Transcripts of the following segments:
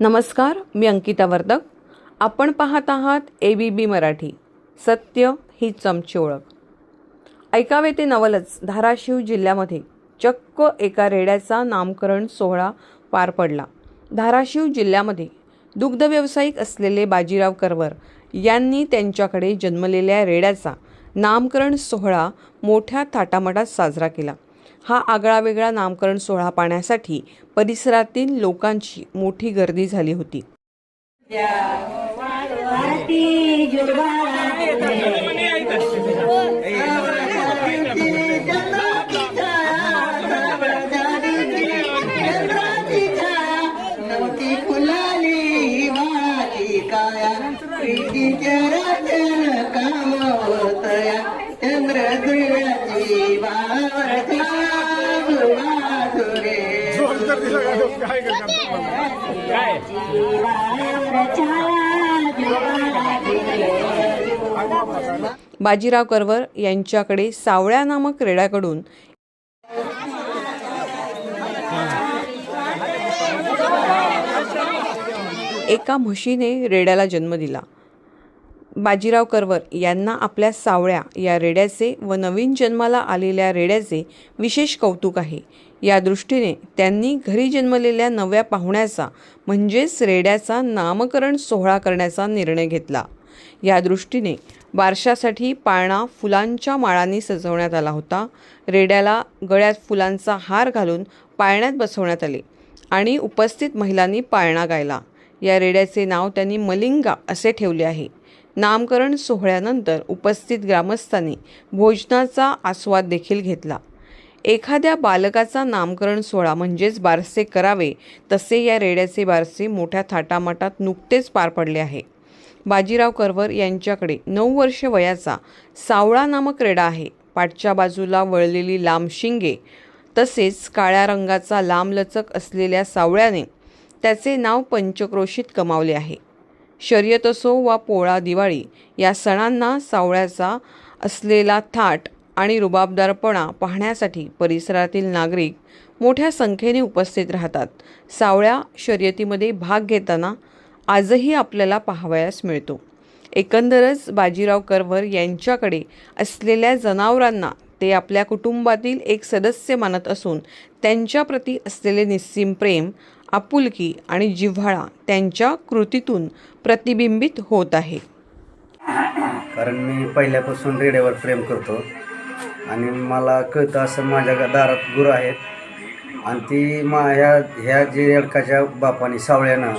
नमस्कार मी अंकिता वर्धक. आपण पाहत आहात ए बी बी मराठी. सत्य हीच आमची ओळख. ऐकावे ते नवलच धाराशिव जिल्ह्यामध्ये चक्क एका रेड्याचा नामकरण सोहळा पार पडला. धाराशिव जिल्ह्यामध्ये दुग्ध व्यावसायिक असलेले बाजीराव करवर यांनी त्यांच्याकडे जन्मलेल्या रेड्याचा नामकरण सोहळा मोठ्या थाटामाटात साजरा केला. हा आगळावेगळा नामकरण सोहळा पाहण्यासाठी परिसरातील लोकांची मोठी गर्दी झाली होती. काया प्रीतीच्या राजन कामवतया चंद्र बाजीराव करवर यांच्याकडे सावळ्या नामक रेड्याकडून एका म्हशीने रेड्याला जन्म दिला. बाजीराव करवर यांना आपल्या सावळ्या या रेड्याचे व नवीन जन्माला आलेल्या रेड्याचे विशेष कौतुक आहे. या दृष्टीने त्यांनी घरी जन्मलेल्या नव्या पाहुण्याचा म्हणजेच रेड्याचा नामकरण सोहळा करण्याचा निर्णय घेतला. या दृष्टीने बारशासाठी पाळणा फुलांच्या माळांनी सजवण्यात आला होता. रेड्याला गळ्यात फुलांचा हार घालून पाळण्यात बसवण्यात आले आणि उपस्थित महिलांनी पाळणा गायला. या रेड्याचे नाव त्यांनी मलिंगा असे ठेवले आहे. नामकरण सोहळ्यानंतर उपस्थित ग्रामस्थांनी भोजनाचा आस्वाद देखील घेतला. एखाद्या बालकाचा नामकरण सोहळा म्हणजेच बारसे करावे तसे या रेड्याचे बारसे मोठ्या थाटामाटात नुकतेच पार पडले आहे. बाजीराव करवर यांच्याकडे नऊ वर्ष वयाचा सावळा नामक रेडा आहे. पाठच्या बाजूला वळलेली लांब शिंगे तसेच काळ्या रंगाचा लांबलचक असलेल्या सावळ्याने त्याचे नाव पंचक्रोशीत कमावले आहे. शर्यत असो वा पोळा दिवाळी या सणांना सावळ्याचा असलेला थाट आणि रुबाबदारपणा पाहण्यासाठी परिसरातील नागरिक मोठ्या संख्येने उपस्थित राहतात. सावळ्या शर्यतीमध्ये भाग घेताना आजही आपल्याला पाहावयास मिळतो. एकंदरच बाजीराव करवर यांच्याकडे असलेल्या जनावरांना ते आपल्या कुटुंबातील एक सदस्य मानत असून त्यांच्याप्रती असलेले निस्सीम प्रेम आपुलकी आणि जिव्हाळा त्यांच्या कृतीतून प्रतिबिंबित होत आहे. कारण मी पहिल्यापासून रेड्यावर प्रेम करतो आणि मला कळतं असं माझ्या दारात गुरु आहेत. आणि ती मा ह्या ह्या जे रेडकाच्या बापाने सावळ्यानं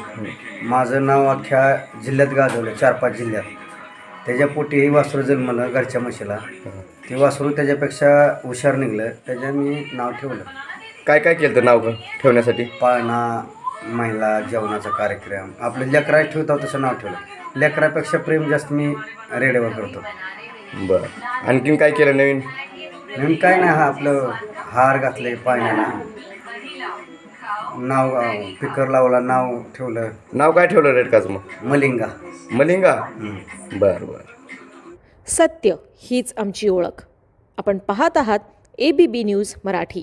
माझं नाव अख्ख्या जिल्ह्यात गाजवलं चार पाच जिल्ह्यात. त्याच्या पोटी हे वासरू जन्मलं घरच्या म्हशीला. ते वासरू त्याच्यापेक्षा हुशार निघलं त्याच्या मी नाव ठेवलं. काय काय केलं तर नाव ग- ठेवण्यासाठी? पाळणा महिला जेवणाचा कार्यक्रम. आपलं लेकरा ठेवतो तसं नाव ठेवलं. लेकरापेक्षा प्रेम जास्त मी रेड्यावर करतो. बरं. आणखीन काय केलं नवीन? नवीन काय नाही हा आपलं हार घातले पाण्याला नाव पिकर लावला नाव ठेवलं. नाव काय ठेवलं रेडकाचं मग? मलिंगा. मलिंगा? बरं बरं. सत्य हीच आमची ओळख. आपण पाहत आहात A B B news Marathi.